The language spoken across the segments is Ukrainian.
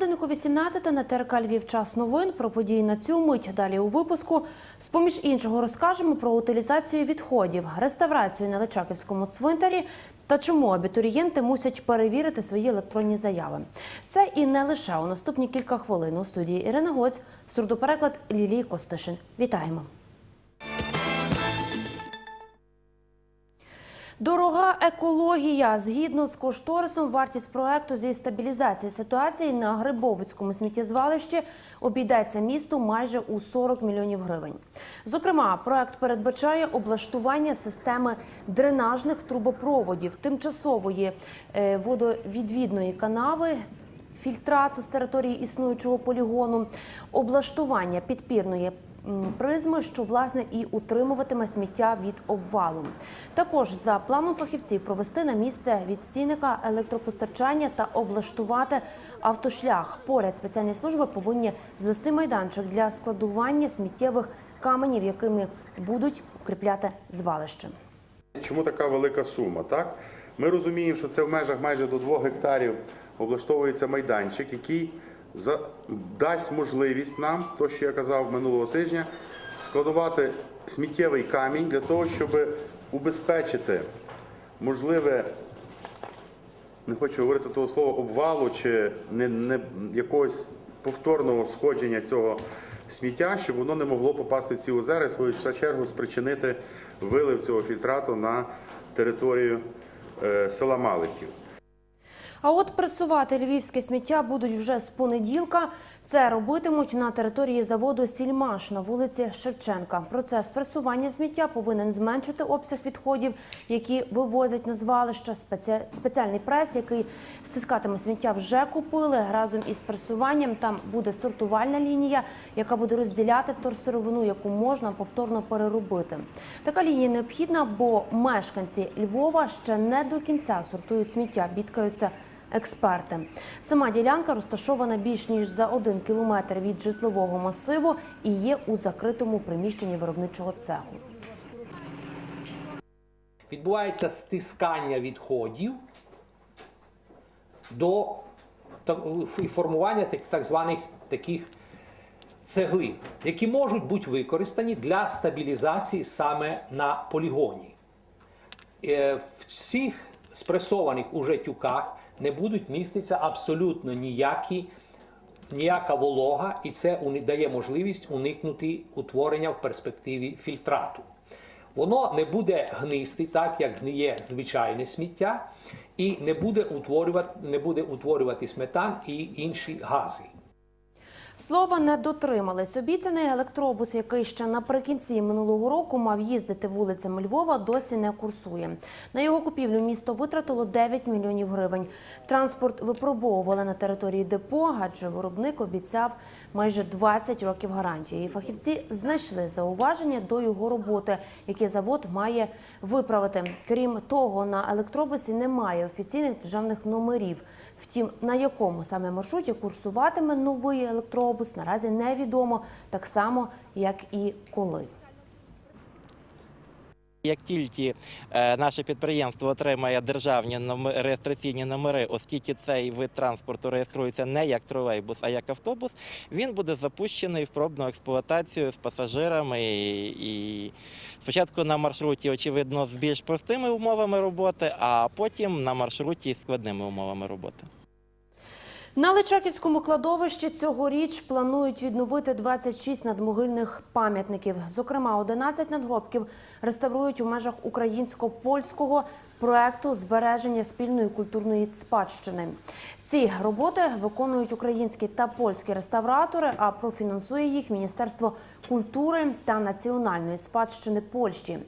годиннику 18 на ТРК Львів час новин про події на цю мить. Далі у випуску. З поміж іншого розкажемо про утилізацію відходів, реставрацію на Личаківському цвинтарі та чому абітурієнти мусять перевірити свої електронні заяви. Це і не лише у наступні кілька хвилин у студії Ірина Гоць, сурдопереклад Лілії Костишин. Вітаємо. Дорога екологія. Згідно з кошторисом, вартість проекту зі стабілізації ситуації на Грибовицькому сміттєзвалищі обійдеться місту майже у 40 мільйонів гривень. Зокрема, проект передбачає облаштування системи дренажних трубопроводів, тимчасової е, водовідвідної канави. Фільтрату з території існуючого полігону, облаштування підпірної призми, що власне і утримуватиме сміття від обвалу. Також за планом фахівців провести на місце відстійника електропостачання та облаштувати автошлях. Поряд спеціальні служби повинні звести майданчик для складування сміттєвих каменів, якими будуть укріпляти звалище. Чому така велика сума? Так? Ми розуміємо, що це в межах майже до 2 гектарів облаштовується майданчик, який дасть можливість нам, то що я казав минулого тижня, складувати сміттєвий камінь для того, щоб убезпечити можливе, не хочу говорити того слова, обвалу чи не, не, якогось повторного сходження цього сміття, щоб воно не могло попасти в ці озера і свою чергу спричинити вилив цього фільтрату на територію е, села Малихів. А от пресувати львівське сміття будуть вже з понеділка. Це робитимуть на території заводу Сільмаш на вулиці Шевченка. Процес пресування сміття повинен зменшити обсяг відходів, які вивозять на звалища. Спеці- Спеціальний прес, який стискатиме сміття, вже купили. Разом із пресуванням там буде сортувальна лінія, яка буде розділяти вторсировину, яку можна повторно переробити. Така лінія необхідна, бо мешканці Львова ще не до кінця сортують сміття, бідкаються експерти. Сама ділянка розташована більш ніж за один кілометр від житлового масиву і є у закритому приміщенні виробничого цеху. відбувається стискання відходів до формування так, званих таких цеглин, які можуть бути використані для стабілізації саме на полігоні. Е, В цих спресованих уже тюках не будуть міститися абсолютно ніякі, ніяка волога, і це дає можливість уникнути утворення в перспективі фільтрату. Воно не буде гнисти, так як гниє звичайне сміття, і не буде утворювати, не буде утворювати сметан і інші гази. Слова не дотримались. Обіцяний електробус, який ще наприкінці минулого року мав їздити вулицями Львова, досі не курсує. На його купівлю місто витратило 9 мільйонів гривень. Транспорт випробовували на території депо, адже виробник обіцяв майже 20 років гарантії. І фахівці знайшли зауваження до його роботи, яке завод має виправити. Крім того, на електробусі немає офіційних державних номерів. Втім, на якому саме маршруті курсуватиме новий електробус, наразі невідомо, так само як і коли. Як тільки е, наше підприємство отримає державні номи- реєстраційні номери, оскільки цей вид транспорту реєструється не як тролейбус, а як автобус, він буде запущений в пробну експлуатацію з пасажирами і спочатку на маршруті, очевидно, з більш простими умовами роботи, а потім на маршруті з складними умовами роботи. На Личаківському кладовищі цьогоріч планують відновити 26 надмогильних пам'ятників. Зокрема, 11 надгробків реставрують у межах українсько-польського проекту збереження спільної культурної спадщини. Ці роботи виконують українські та польські реставратори, а профінансує їх Міністерство культури та національної спадщини Польщі.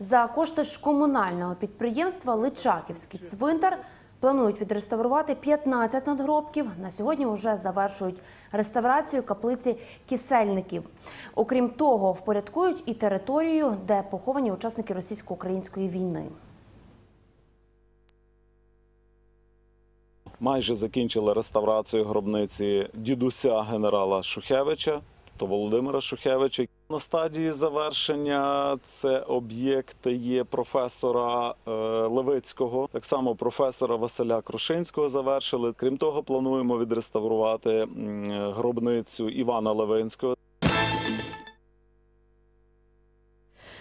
За кошти ж комунального підприємства Личаківський цвинтар Планують відреставрувати 15 надгробків. На сьогодні вже завершують реставрацію каплиці кисельників. Окрім того, впорядкують і територію, де поховані учасники російсько-української війни. майже закінчили реставрацію гробниці дідуся генерала Шухевича, то Володимира Шухевича. На стадії завершення це об'єкт є професора е, Левицького, так само професора Василя Крушинського завершили. Крім того, плануємо відреставрувати гробницю Івана Левинського.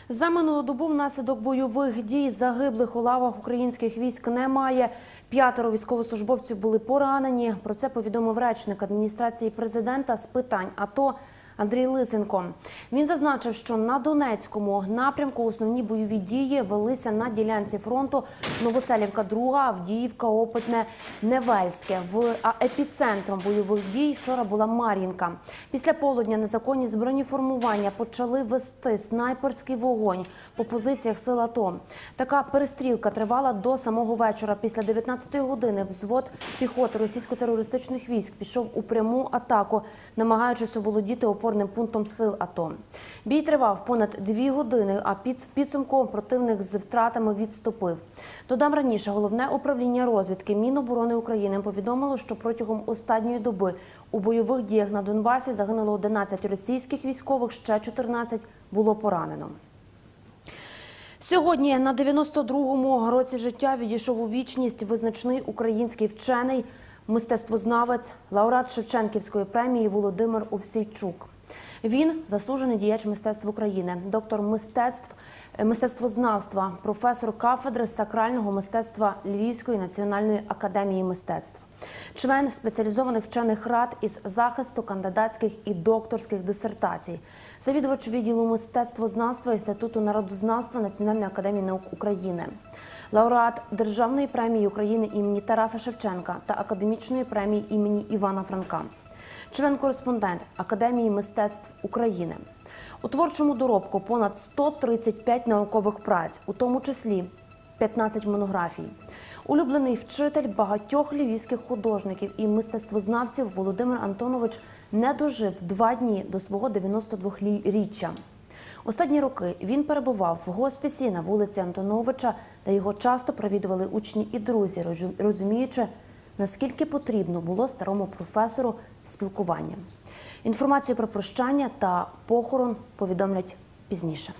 За минулу добу внаслідок бойових дій загиблих у лавах українських військ немає. П'ятеро військовослужбовців були поранені. Про це повідомив речник адміністрації президента з питань АТО Андрій Лисенко. Він зазначив, що на Донецькому напрямку основні бойові дії велися на ділянці фронту Новоселівка, 2 Авдіївка, Опитне, Невельське. В а епіцентром бойових дій вчора була Мар'їнка. Після полудня незаконні збройні формування почали вести снайперський вогонь по позиціях сил АТО. Така перестрілка тривала до самого вечора. Після 19-ї години взвод піхоти російсько-терористичних військ пішов у пряму атаку, намагаючись оволодіти опорним пунктом сил АТО. Бій тривав понад дві години, а під в підсумку противник з втратами відступив. Додам раніше головне управління розвідки Міноборони України повідомило, що протягом останньої доби у бойових діях на Донбасі загинуло 11 російських військових, ще 14 було поранено. Сьогодні на 92-му році життя відійшов у вічність визначний український вчений, мистецтвознавець, лауреат Шевченківської премії Володимир Овсійчук. Він заслужений діяч мистецтв України, доктор мистецтв, е, мистецтвознавства, професор кафедри сакрального мистецтва Львівської національної академії мистецтв, член спеціалізованих вчених рад із захисту кандидатських і докторських дисертацій, завідувач відділу мистецтвознавства Інституту народознавства Національної академії наук України, лауреат Державної премії України імені Тараса Шевченка та академічної премії імені Івана Франка член-кореспондент Академії мистецтв України. У творчому доробку понад 135 наукових праць, у тому числі 15 монографій. Улюблений вчитель багатьох львівських художників і мистецтвознавців Володимир Антонович не дожив два дні до свого 92-річчя. Останні роки він перебував в госпісі на вулиці Антоновича, де його часто провідували учні і друзі, розу- розуміючи, наскільки потрібно було старому професору спілкування. Інформацію про прощання та похорон повідомлять пізніше.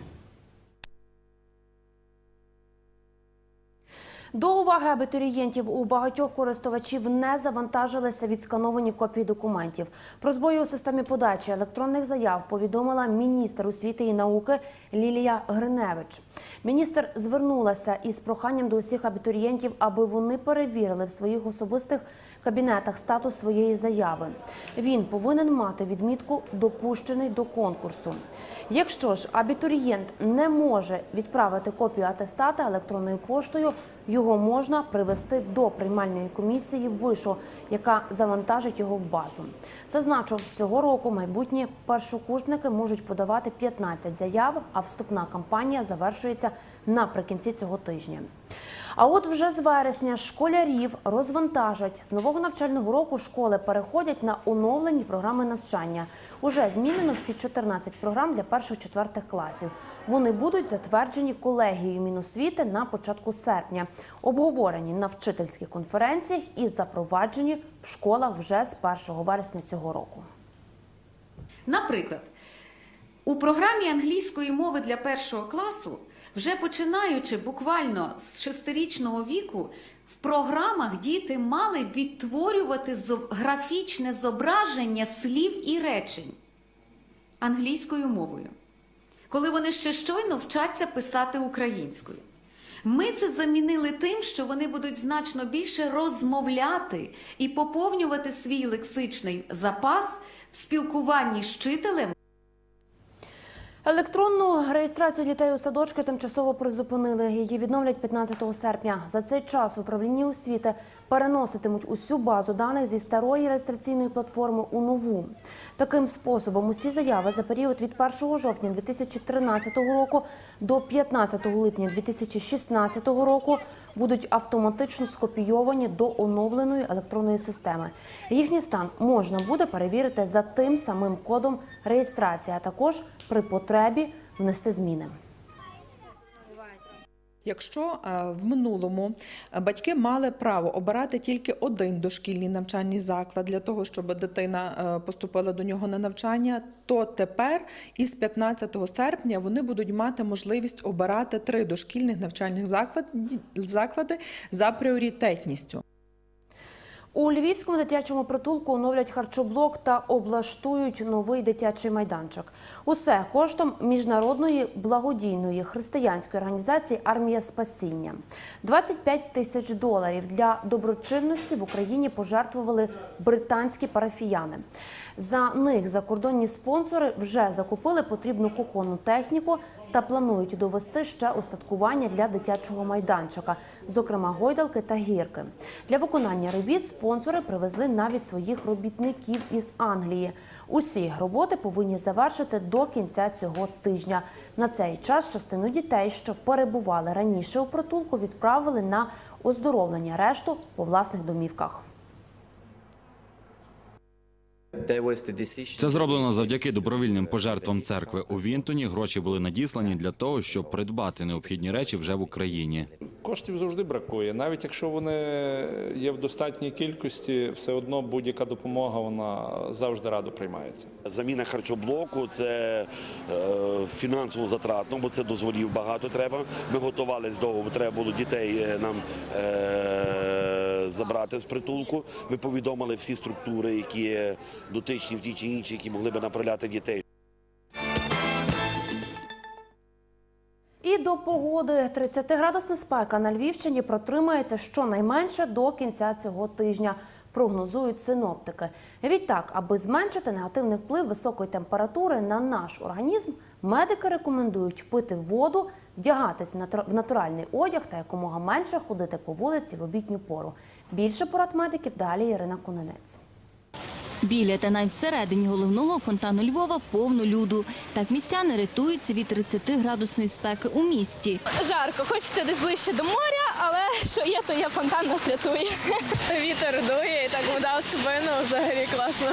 До уваги абітурієнтів у багатьох користувачів не завантажилися відскановані копії документів. Про збої у системі подачі електронних заяв повідомила міністр освіти і науки Лілія Гриневич. Міністр звернулася із проханням до усіх абітурієнтів, аби вони перевірили в своїх особистих кабінетах статус своєї заяви. Він повинен мати відмітку допущений до конкурсу. Якщо ж абітурієнт не може відправити копію атестата електронною поштою, його можна привести до приймальної комісії вишу, яка завантажить його в базу. Зазначу, цього року майбутні першокурсники можуть подавати 15 заяв, а вступна кампанія завершується наприкінці цього тижня. А от вже з вересня школярів розвантажать. З нового навчального року школи переходять на оновлені програми навчання. Уже змінено всі 14 програм для перших-четвертих класів. Вони будуть затверджені колегією Міносвіти на початку серпня, обговорені на вчительських конференціях і запроваджені в школах вже з 1 вересня цього року. Наприклад, у програмі англійської мови для першого класу, вже починаючи буквально з шестирічного віку, в програмах діти мали відтворювати графічне зображення слів і речень англійською мовою, коли вони ще щойно вчаться писати українською. Ми це замінили тим, що вони будуть значно більше розмовляти і поповнювати свій лексичний запас в спілкуванні з вчителем Електронну реєстрацію дітей у садочки тимчасово призупинили. Її відновлять 15 серпня. За цей час в управлінні освіти переноситимуть усю базу даних зі старої реєстраційної платформи у нову. Таким способом усі заяви за період від 1 жовтня 2013 року до 15 липня 2016 року будуть автоматично скопійовані до оновленої електронної системи. Їхній стан можна буде перевірити за тим самим кодом реєстрації, а також при потребі внести зміни. Якщо е, в минулому е, батьки мали право обирати тільки один дошкільний навчальний заклад для того, щоб дитина е, поступила до нього на навчання, то тепер із 15 серпня вони будуть мати можливість обирати три дошкільних навчальних заклад- заклади за пріоритетністю. У Львівському дитячому притулку оновлять харчоблок та облаштують новий дитячий майданчик. Усе коштом міжнародної благодійної християнської організації Армія спасіння. 25 тисяч доларів для доброчинності в Україні пожертвували британські парафіяни. За них закордонні спонсори вже закупили потрібну кухонну техніку та планують довести ще устаткування для дитячого майданчика, зокрема гойдалки та гірки. Для виконання робіт спонсори привезли навіть своїх робітників із Англії. Усі роботи повинні завершити до кінця цього тижня. На цей час частину дітей, що перебували раніше у притулку, відправили на оздоровлення решту по власних домівках. Це зроблено завдяки добровільним пожертвам церкви у Вінтоні. Гроші були надіслані для того, щоб придбати необхідні речі вже в Україні. Коштів завжди бракує. Навіть якщо вони є в достатній кількості, все одно будь-яка допомога вона завжди радо приймається. Заміна харчоблоку це е, фінансово затратно, бо це дозволів багато треба. Ми готувалися довго, бо треба було дітей е, нам е, забрати з притулку. Ми повідомили всі структури, які дотичні в ті чи інші, які могли би направляти дітей. І до погоди 30-градусна спека на Львівщині протримається щонайменше до кінця цього тижня. Прогнозують синоптики. Відтак, аби зменшити негативний вплив високої температури на наш організм, медики рекомендують пити воду, вдягатись в натуральний одяг та якомога менше ходити по вулиці в обідню пору. Більше порад медиків далі Ірина Куненець. Біля та навіть всередині головного фонтану Львова повно люду. Так містяни рятуються від 30-градусної спеки у місті. Жарко, хочеться десь ближче до моря, але що є, то є фонтан нас рятує. Вітер дує і так вода в спину взагалі класно.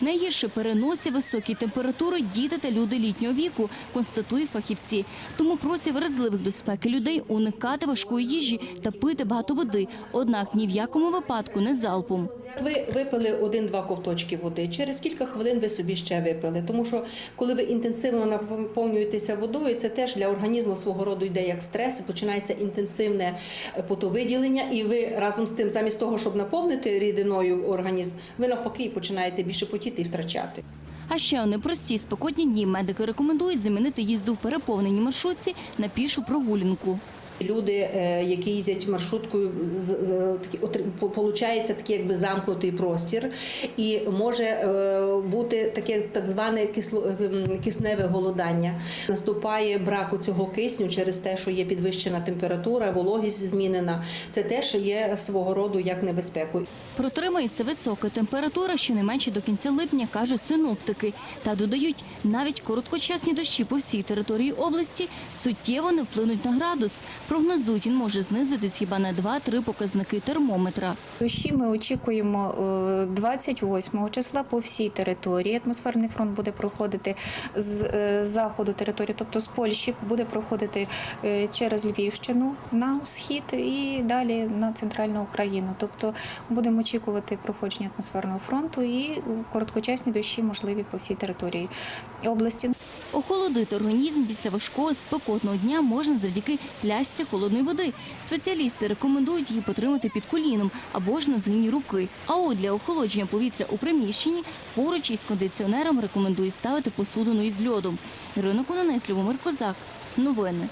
Найгірше переносять високі температури діти та люди літнього віку, констатують фахівці. Тому просять вразливих до спеки людей уникати важкої їжі та пити багато води. Однак ні в якому випадку не залпом. Ви випили один-два ковточки води. Через кілька хвилин ви собі ще випили. Тому що коли ви інтенсивно наповнюєтеся водою, це теж для організму свого роду йде як стрес, починається інтенсивне потовиділення, і ви разом з тим, замість того, щоб наповнити рідиною організм, ви навпаки починаєте більше потіти і втрачати. А ще у непрості спекотні дні медики рекомендують замінити їзду в переповненій маршрутці на пішу прогулянку. Люди, е, які їздять маршруткою, по- получається такий якби замкнутий простір, і може е, бути таке так зване кисневе голодання. Наступає брак цього кисню через те, що є підвищена температура, вологість змінена. Це теж є свого роду як небезпекою. Протримається висока температура щонайменше до кінця липня, кажуть синоптики. Та додають, навіть короткочасні дощі по всій території області суттєво не вплинуть на градус. Прогнозують, він може знизитись хіба на 2-3 показники термометра. Дощі ми очікуємо е, 28 числа по всій території. Атмосферний фронт буде проходити з е, заходу території, тобто з Польщі, буде проходити е, через Львівщину на схід і далі на центральну Україну. Тобто будемо очікувати проходження атмосферного фронту і короткочасні дощі можливі по всій території області. Охолодити організм після важкого спекотного дня можна завдяки пляшці холодної води. Спеціалісти рекомендують її потримати під коліном або ж на згині руки. А от для охолодження повітря у приміщенні поруч із кондиціонером рекомендують ставити посудину із льодом. Ірина Кононець, Любомир Козак. Новини.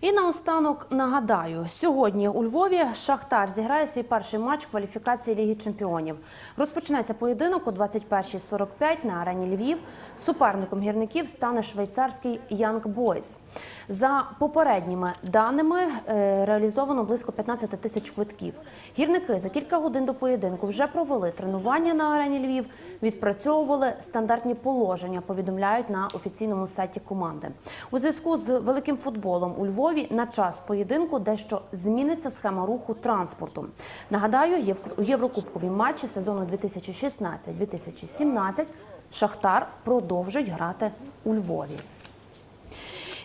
І наостанок нагадаю, сьогодні у Львові Шахтар зіграє свій перший матч кваліфікації Ліги Чемпіонів. Розпочинається поєдинок о 21.45 на арені Львів. Суперником гірників стане швейцарський Янг Бойс. За попередніми даними е, реалізовано близько 15 тисяч квитків. Гірники за кілька годин до поєдинку вже провели тренування на арені Львів, відпрацьовували стандартні положення. Повідомляють на офіційному сайті команди. У зв'язку з великим футболом у Львові на час поєдинку дещо зміниться схема руху транспорту. Нагадаю, в Єврокубкові матчі сезону 2016-2017 Шахтар продовжить грати у Львові.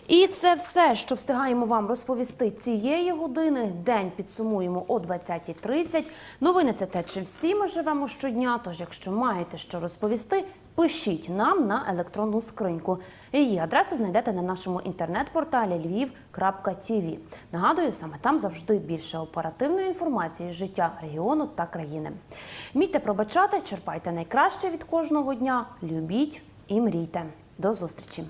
І це все, що встигаємо вам розповісти цієї години. День підсумуємо о 20.30. Новини це те, чи всі ми живемо щодня. Тож, якщо маєте що розповісти, пишіть нам на електронну скриньку. Її адресу знайдете на нашому інтернет-порталі lviv.tv. Нагадую, саме там завжди більше оперативної інформації з життя регіону та країни. Мійте пробачати, черпайте найкраще від кожного дня, любіть і мрійте. До зустрічі!